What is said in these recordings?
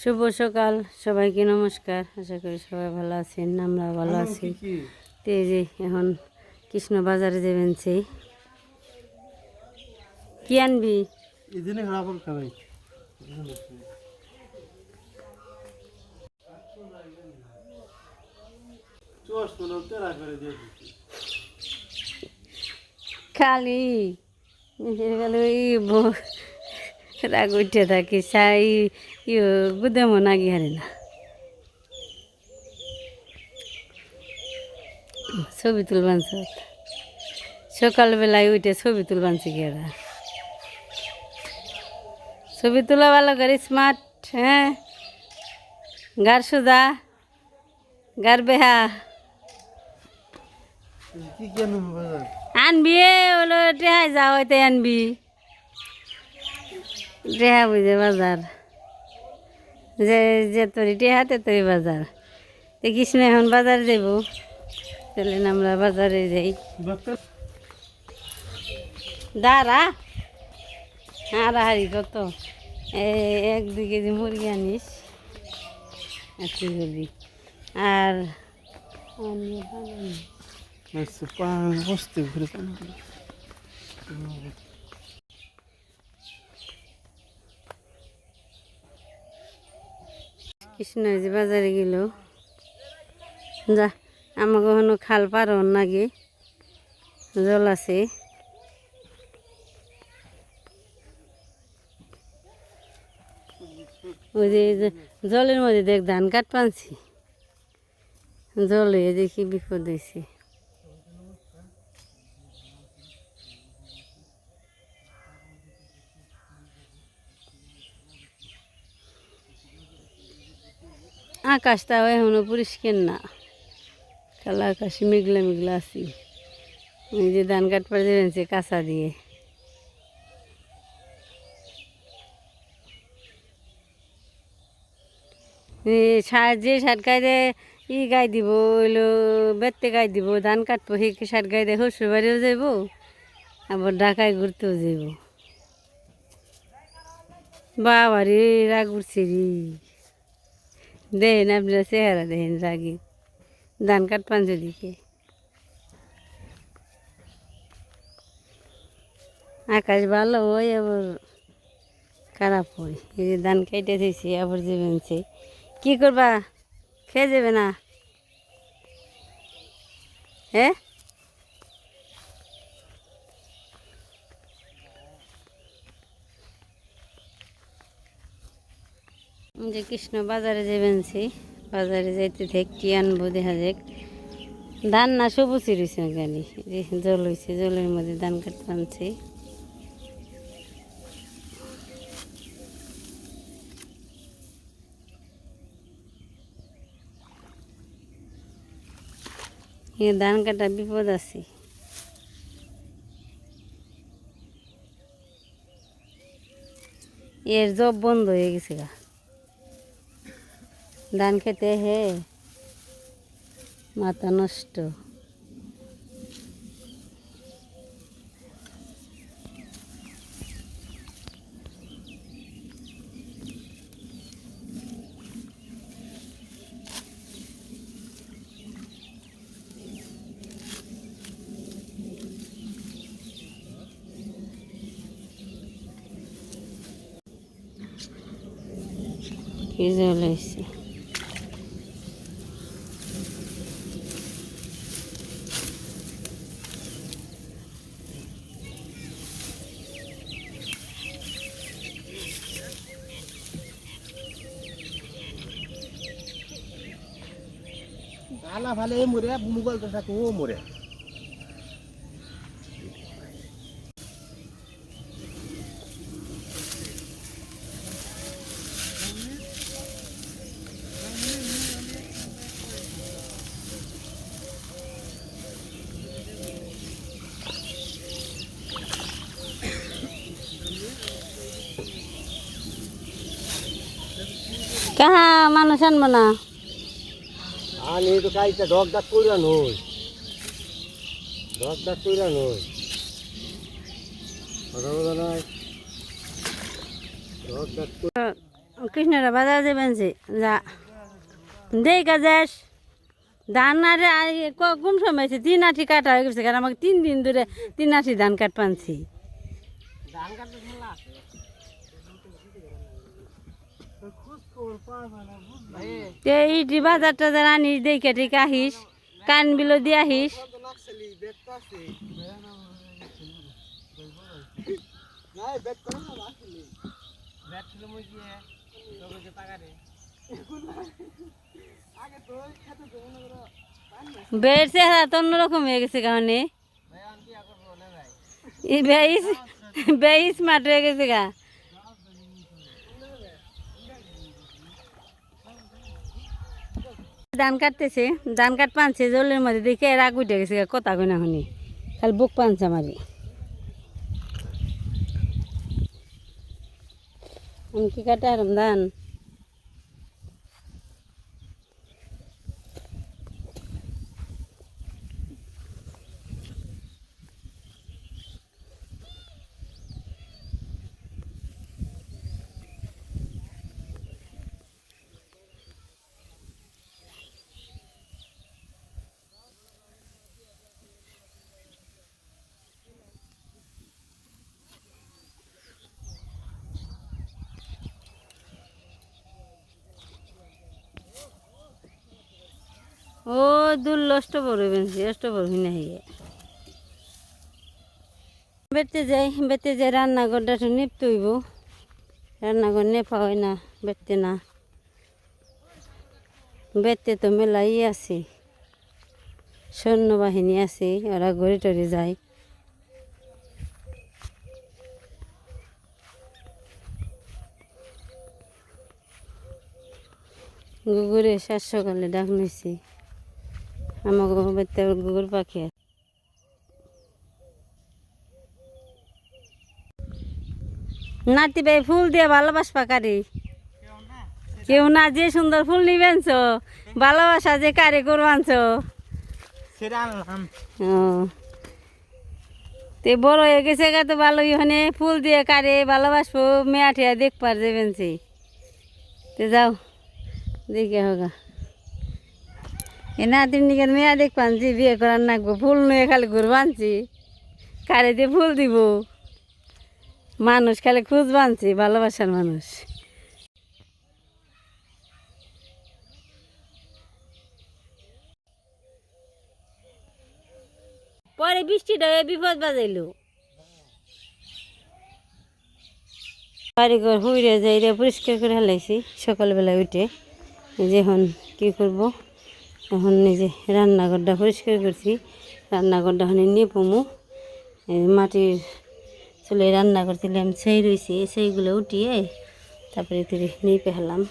শুভ সকাল সবাইকে নমস্কার। আশা করি সবাই ভালো আছেন আমরা ভালো আছি। তো এই যে এখন কৃষ্ণ বাজারে যাবেন সেই কি আনবি? খালি গেল ব- রাগ উঠে থাকে সাই ইয়ে গুদামও নাগি হারে না। ছবি তুলবান সকালবেলায় উঠে ছবি তুলবানছি গেরা। ছবি তোলা ভালো করে স্মার্ট হ্যাঁ? গার সোজা গার বেহা। আনবি হলো টেহাই যা হইতে আনবি। টেহা বুঝে বাজার। যে যে তরি টেহা, তে তরি বাজার। দেখিস না এখন বাজারে যাব তাহলে আমরা বাজারে যাই। দাঁড়া। হাড়াহাড়ি কত? এক, দুই কেজি মুরগি আনিস। আর করবি আর ঘুরে কৃষ্ণ যে বাজারে গেল। যা, আমাকে কখনো খাল পার নাকি? জল আছে। ওই যে জলের মধ্যে দেখ ধান কাট পানছি। জলে দেখি বিপদ হয়েছে আকাশটাও এখনও পরিষ্কার না। কালা আকাশে মেঘলা মেঘলা আছি। এই যে ধান দেবেন সে কাঁচা দিয়ে। যে সার গায়ে ই গাই দিব হইল বেতে গাই দিব, ধান কাটবো, সেই সার দিয়ে শ্বশুর বাড়িও যাইব, আবার ঢাকায় ঘুরতেও যাইব। বাবারে, রাগ উঠছে রে। দেখেন আপনার চেহারা দেখেন রাগি ধান কাটপান দিকে আকাশ ভালো হয় আবার খারাপ হয়। এই যে ধান কেটে দিয়েছি আবার যাবেন সে কী করবা? খেয়ে যাবে না? হ্যাঁ? যে কৃষ্ণ বাজারে যাবেন সে বাজারে যাইতে থাক কি আনব, দেখা যাক। ধান না সবুজই রয়েছে গানি জল হয়েছে জলের মধ্যে ধান কাটতে আনছি। ধান কাটা বিপদ আছে। এর জব বন্ধ হয়ে গেছে গা। ধান খেতে হে। মাথা নষ্ট। কি জল আলা ভালে মরে মুগল তো থাকো মরে কাহা মানুষ আনব না আনি তো কাইটা ডগ ডাক কইরা নই। ডগ ডাক কইরা নই। কথা বলা নাই। ডগ ডাক কৃষ্ণরা বাজার যাবেন যে যা। দেই কাজেস ধান আর আর ক- কম সময় তিন আঠি কাটা হয়ে গেছে কারণ আমাকে তিন দিন ধরে তিন আঠি ধান কাট পানছি ধান ইটি বাজার টাজার আনিস দেখে কান বিলো চেহারা তো অন্যরকম হয়ে গেছে কারণে। বেইস মাঠ হয়ে গেছে গা। ধান কাটতেছে, ধান কাট পানছে, জলের মধ্যে দেখে রাগ উঠে গেছে, কথা কই না শুনি। খালি বুক পানছে মারি আমি কি কাটে আরাম ধান? ও দূর লষ্ট বেঞ্চি লষ্ট পড়বি না হিয়ে। বেতে যাই বেতে যাই, রান্নাঘরটা নিপতে হইব রান্নাঘর নেপা হয় না বেতে না। বেতে তো মেলাই আছে সৈন্যবাহিনী আছে ওরা ঘরে টরে যায়। গুগুরে সাত সকালে ডাক নিছি। আমাকে বাড়িতে পাখি আছে। নাতি ভাই ফুল দিয়ে ভালোবাসবা কারি? কেউ না যে সুন্দর ফুল নিবেনছ ভালোবাসা যে কারে করবানছ তে বড় হয়ে গেছে গা তো ভালোই ওখানে ফুল দিয়ে কারে ভালোবাসবো মেয়া ঠেয়া দেখবার যাবেন সে তে যাও দেখে হোগা। এ নাতির নিকে মেয়া দেখ পানছি, বিয়ে করার নাকবো ফুল নিয়ে খালি ঘুরবানছি কারে দিয়ে ফুল দিব? মানুষ খালি খুঁজ বানছি, ভালোবাসার মানুষ। পরে বৃষ্টিটা বিপদ বাজাইলো। বাড়িঘর হুইরে যাইরে পরিষ্কার করে হেলাইছি সকালবেলা উঠে। যে এখন কী করব? এখন নিজে রান্নাঘরটা পরিষ্কার করছি, রান্নাঘরটা এখন নিয়ে পমু মাটির চুলে রান্না করছিলাম সেই রয়েছে, সেইগুলো উঠিয়ে তারপরে তুই নিপে হেলাম।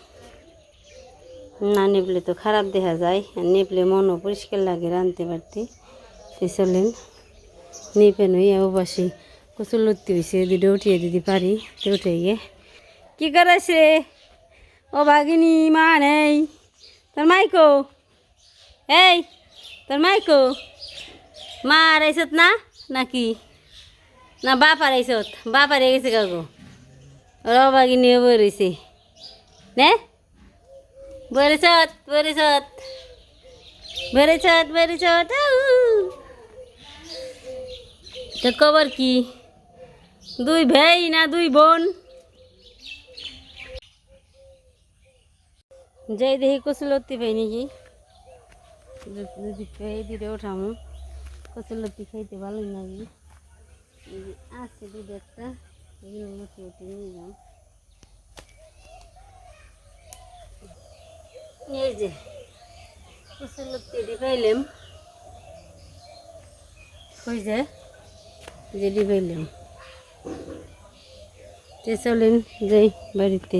না নিপলে তো খারাপ দেখা যায়, আর নিপলে মনও পরিষ্কার লাগে রাঁধতে পারতে। সে চলেন, নিপে নই ওবাসি কচুর লত্তি হয়েছে দুটো উঠিয়ে দিতে পারি, তো উঠে গিয়ে। কী করেছে? ও ভাগিনী মা নেই, তোর মাইকো এই, তোর মাইকো মা আর আইসত না? নাকি? না বাপ আর আইসত। বাপ আর গেছে কাকু। ওর ভাগিনী বই রয়েছে নে? বরেছত বরেছত বরেছত বরেছত তো খবর কি? দুই ভাই না দুই বোন? যাই দেখি কচুলতি পাই নাকি? যদি পাই দিলে ওঠামো। কচুলতি খাইতে ভালোই লাগে। এই আছে দুধ একটা, এগুলো উঠে নিয়ে যাও এই যে কচুলতি দিয়ে পাইলাম কই যে তে চলেন যাই বাড়িতে।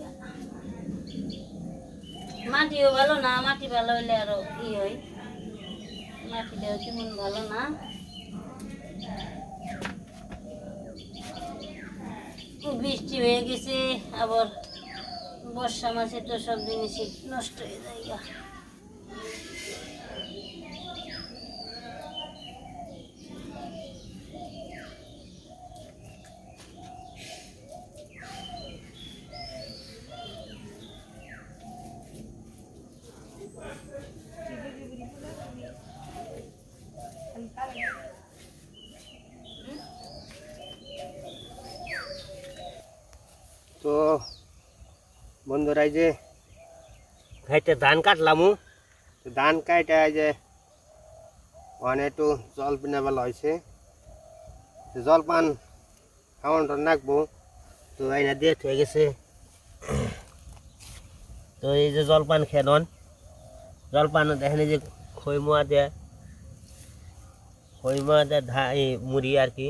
গা। মাটিও ভালো না, মাটি ভালো হইলে আরও ই হয়। মাটিটাও তেমন ভালো না। খুব বৃষ্টি হয়ে গেছে, আবার বর্ষা মাসে তো সব জিনিসই নষ্ট হয়ে যায় তো বন্ধুরা যে খাইতে ধান কাটলাম। ধান কাইটা যে ওখানে একটু জল পিনা বেলা হয়েছে তো জলপান খাওয়ানটা নাকবো। তো আইনা দিয়ে হয়ে গেছে। তো এই যে জলপান খেনন জলপান দেখেন যে খই মোয়া দেয়। খই দেয় ধা মুড়ি আর কি।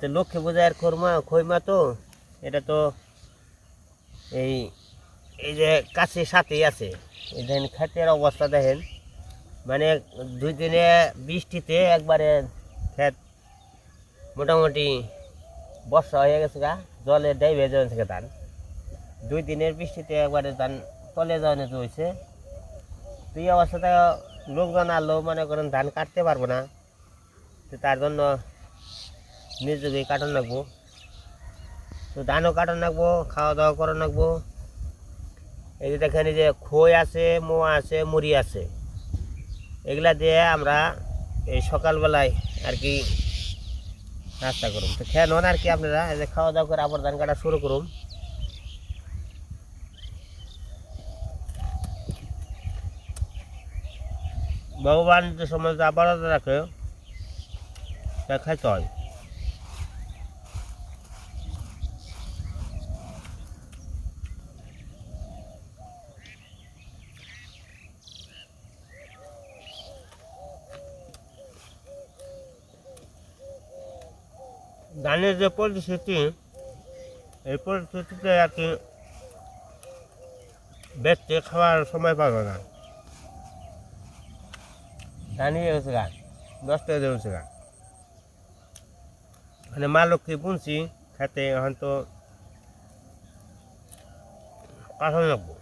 তো লক্ষ্মী বোঝায় খরমা খইমা তো, এটা তো এই এই যে কাছে সাথেই আছে। এই দেখেন ক্ষেতের অবস্থা দেখেন। মানে দুই দিনে বৃষ্টিতে একবারে ক্ষেত মোটামুটি বর্ষা হয়ে গেছে গা জলে ডাইবে যাওয়া থেকে ধান। দুই দিনের বৃষ্টিতে একবারে ধান তলে যাওয়ানো হয়েছে। তো এই অবস্থাতে লোকজন আনলেও মনে করেন ধান কাটতে পারব না। তার জন্য নিজেকে কাটন রাখব তো ধানও কাটন রাখব খাওয়া দাওয়া করান রাখব এই যে দেখেন যে খই আছে, মোয়া আছে, মুড়ি আছে। এগুলা দিয়ে আমরা এই সকালবেলায় আর কি নাস্তা করুন তো খেয়ে নেন আর কি আপনারা, এই যে খাওয়া দাওয়া করে আবার ধান কাটা শুরু করুন ভগবান যে আবার রাখে। তা খাইতে হয়। ধানের যে পরিস্থিতি, এই পরিস্থিতিতে আর কি বেচতে খাওয়ার সময় পাবে না। ধান হয়ে গেছে গাছ নষ্ট হয়ে যাচ্ছে গাছ মানে মা লক্ষ্মী বুনছি খেতে এখন তো লাগবো।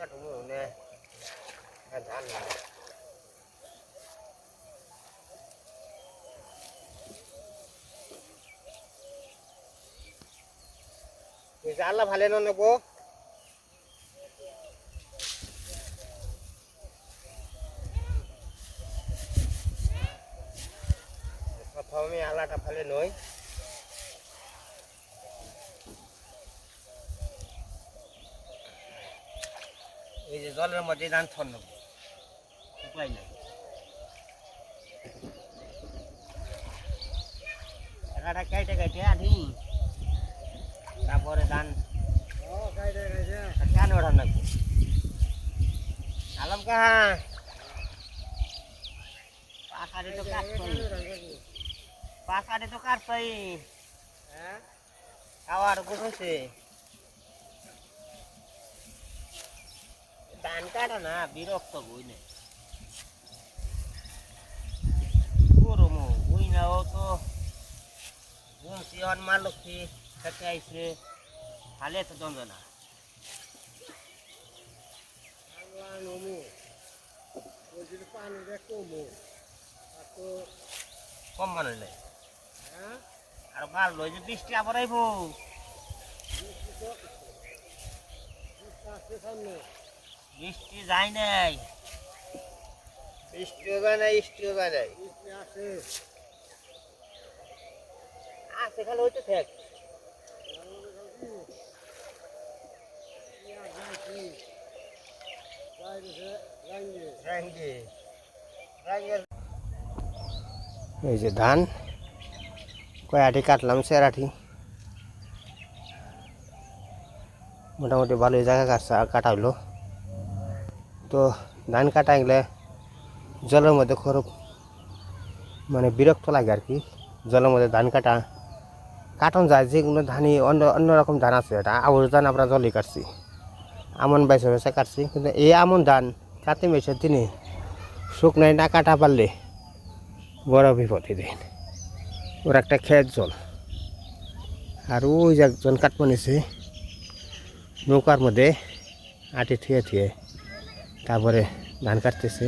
কাটবো না। ধান না আল্লাহ ভালো না নেব? প্রথমে আলাটা ভালো নয়। জলের মধ্যে ধান থন নেব উপায় নাই। টাকাটা কাইটে কাইটে আনি। তারপরে ধান কেন ওঠান লাগবে? আলম কাহা? পাখারে তো কাটছই। পাখারে তো কাটছই। খাওয়ার গুছছে ধান কাটা না, বিরক্ত বই না গরম বই নাও তো। বলছি হন মা লক্ষ্মী খেতে আইসে খালে তো দ্বন্দ্ব না কম মানে নাই। আর ভালো লই যে বৃষ্টি আবার আইব। বৃষ্টি যায় নাই। বৃষ্টিও বা নাই বৃষ্টিও বা নাই। আছে খালি হইতে থাক এই যে ধান কয়াটি কাটলাম সেরাটি। মোটামুটি ভালোই জায়গা কাটছে কাটা হইল তো ধান কাটা গেলে জলের মধ্যে খুব মানে বিরক্ত লাগে আর কি। জলের মধ্যে ধান কাটা। কাটন যায়, যেগুলো ধানই অন্য অন্যরকম ধান আছে এটা। আউর ধান আমরা জলই কাটছি। আমন বাইসে বাইসে কাটছি। কিন্তু এই আমন ধান কাতে মেশে তিনি শুকনায় না কাটা পারলে বড় বিপদে দেন ওর একটা খেত জল। আর ওই একজন কাটমা নিছে, নৌকার মধ্যে আটি থুয়ে থুয়ে। তারপরে ধান কাটতেছে।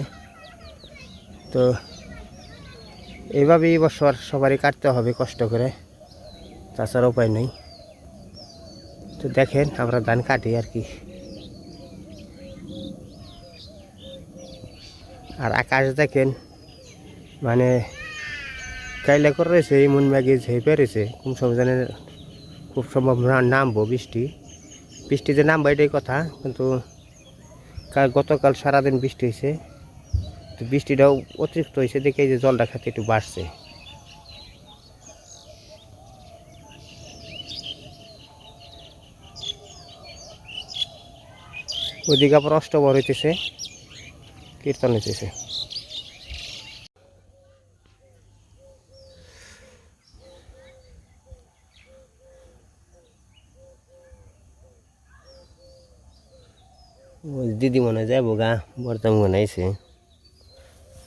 তো এইভাবে এই বছর সবারই কাটতে হবে কষ্ট করে। তাছাড়া উপায় নেই। তো দেখেন আমরা ধান কাটি আর কি। আর আকাশ দেখেন মানে কাইলে করে রয়েছে এমন ম্যাগে ঝেপে রয়েছে। কোন সময় জানে খুব সম্ভব নামবো বৃষ্টি। বৃষ্টি যে নামবো এটাই কথা, কিন্তু গতকাল সারাদিন বৃষ্টি হয়েছে। তো বৃষ্টিটাও অতিরিক্ত হয়েছে, দেখে যে জলটা খাতে একটু বাড়ছে। ওইদিকে আবার অষ্টবর হইতেছে, কীর্তন হইতেছে। দিদি মনে যাব গা বর্তমান মনে আইছে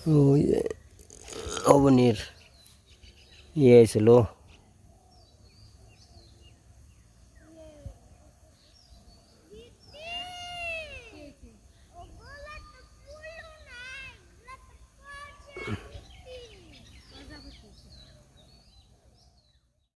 ওই অবনীর ইয়ে আইছিল